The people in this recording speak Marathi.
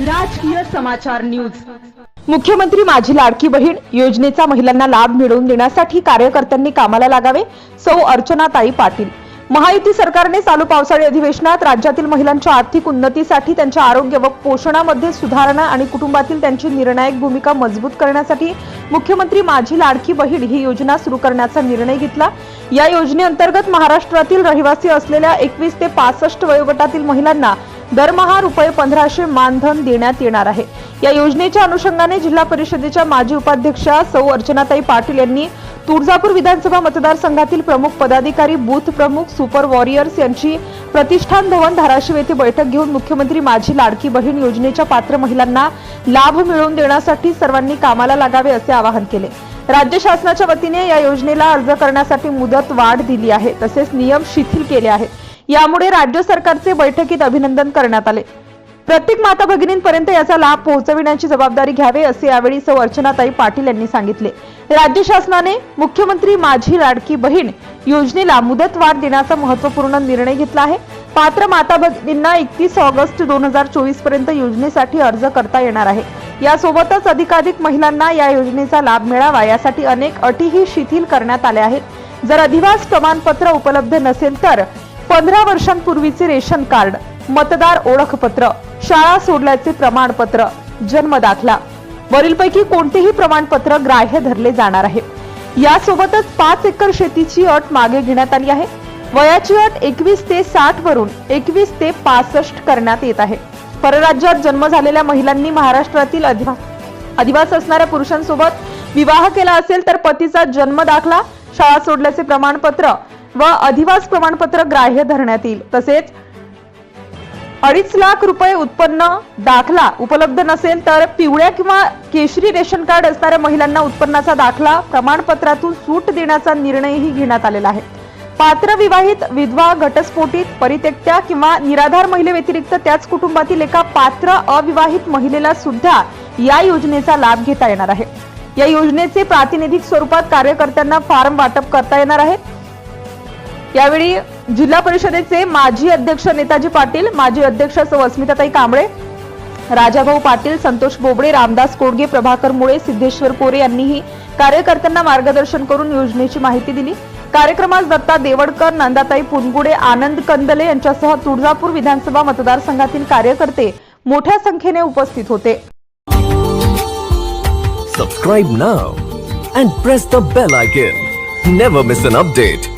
राजकीय समाचार न्यूज. मुख्यमंत्री माझी लाडकी बहीण योजनेचा महिलांना लाभ मिळवून देण्यासाठी कार्यकर्त्यांनी कामाला लागावे सौ अर्चनाताई पाटील. महायुती सरकारने चालू पावसाळी अधिवेशनात राज्यातील महिलांच्या आर्थिक उन्नतीसाठी त्यांच्या आरोग्य व पोषणामध्ये सुधारणा आणि कुटुंबातील त्यांची निर्णायक भूमिका मजबूत करण्यासाठी मुख्यमंत्री माझी लाडकी बहीण ही योजना सुरू करण्याचा निर्णय घेतला. या योजनेअंतर्गत महाराष्ट्रातील रहिवासी असलेल्या एकवीस ते पासष्ट वयोगटातील महिलांना दरमहा रुपये पंधराशे मानधन देण्यात येणार आहे. या योजनेच्या अनुषंगाने जिल्हा परिषदेच्या माजी उपाध्यक्षा सौ अर्चनाताई पाटील यांनी तुळजापूर विधानसभा मतदारसंघातील प्रमुख पदाधिकारी बूथ प्रमुख सुपर वॉरियर्स यांची प्रतिष्ठान भवन धाराशिव येथे बैठक घेऊन मुख्यमंत्री माझी लाडकी बहीण योजनेच्या पात्र महिलांना लाभ मिळवून देण्यासाठी सर्वांनी कामाला लागावे असे आवाहन केले. राज्य शासनाच्या वतीने या योजनेला अर्ज करण्यासाठी मुदत वाढ दिली आहे. तसेच नियम शिथिल केले आहेत. यामुळे राज्य सरकारचे बैठकीत अभिनंदन करण्यात आले. प्रत्येक माता भगिनींपर्यंत याचा लाभ पोहोचविण्याची जबाबदारी घ्यावे असे यावेळी सौ अर्चनाताई पाटील यांनी सांगितले. राज्य शासनाने मुख्यमंत्री माझी लाडकी बहीण योजनेला मुदतवाढ देण्याचा महत्त्वपूर्ण निर्णय घेतला आहे. पात्र माता भगिनींना एकतीस ऑगस्ट दोन हजार चोवीसपर्यंत योजनेसाठी अर्ज करता येणार आहे. यासोबतच अधिकाधिक महिलांना या योजनेचा लाभ मिळावा यासाठी अनेक अटीही शिथिल करण्यात आल्या आहेत. जर अधिवास प्रमाणपत्र उपलब्ध नसेल तर पंधरा वर्षांपूर्वीचे रेशन कार्ड मतदार ओळखपत्र शाळा सोडल्याचे प्रमाणपत्र जन्म दाखला. वरीलपैकी कोणतेही प्रमाणपत्र ग्राह्य धरले जाणार आहे. यासोबतच पाच एकर शेतीची अट मागे घेण्यात आली आहे. वयाची अट एकवीस ते साठ वरून एकवीस ते पासष्ट करण्यात येत आहे. परराज्यात जन्म झालेल्या महिलांनी महाराष्ट्रातील अधिवास अधिवास असणाऱ्या पुरुषांसोबत विवाह केला असेल तर पतीचा जन्म दाखला शाळा सोडल्याचे प्रमाणपत्र व अधिवास प्रमाणपत्र ग्राह्य धरण्यात येईल. तसेच अडीच लाख रुपये उत्पन्न दाखला उपलब्ध नसेल तर पिवळ्या किंवा केशरी रेशन कार्ड असणाऱ्या महिलांना उत्पन्नाचा दाखला प्रमाणपत्रातून सूट देण्याचा निर्णयही घेण्यात आलेला आहे. पात्र विवाहित विधवा घटस्फोटित परित्यक्त्या किंवा निराधार महिलेव्यतिरिक्त त्याच कुटुंबातील एका पात्र अविवाहित महिलेला सुद्धा या योजनेचा लाभ घेता येणार आहे. या योजनेचे प्रातिनिधिक स्वरूपात कार्यकर्त्यांना फॉर्म वाटप करता येणार आहे. यावेळी जिल्हा परिषदेचे माजी अध्यक्ष नेताजी पाटील माजी अध्यक्ष सौ अस्मिताताई कांबळे राजाभाऊ पाटील संतोष बोबडे रामदास कोडगे प्रभाकर मुळे सिद्धेश्वर कोरे यांनीही कार्यकर्त्यांना मार्गदर्शन करून योजनेची माहिती दिली. कार्यक्रमास दत्ता देवडकर नंदाताई पुनगुडे आनंद कंदले यांच्यासह तुळजापूर विधानसभा मतदारसंघातील कार्यकर्ते मोठ्या संख्येने उपस्थित होते. Subscribe now and press the bell icon never miss an update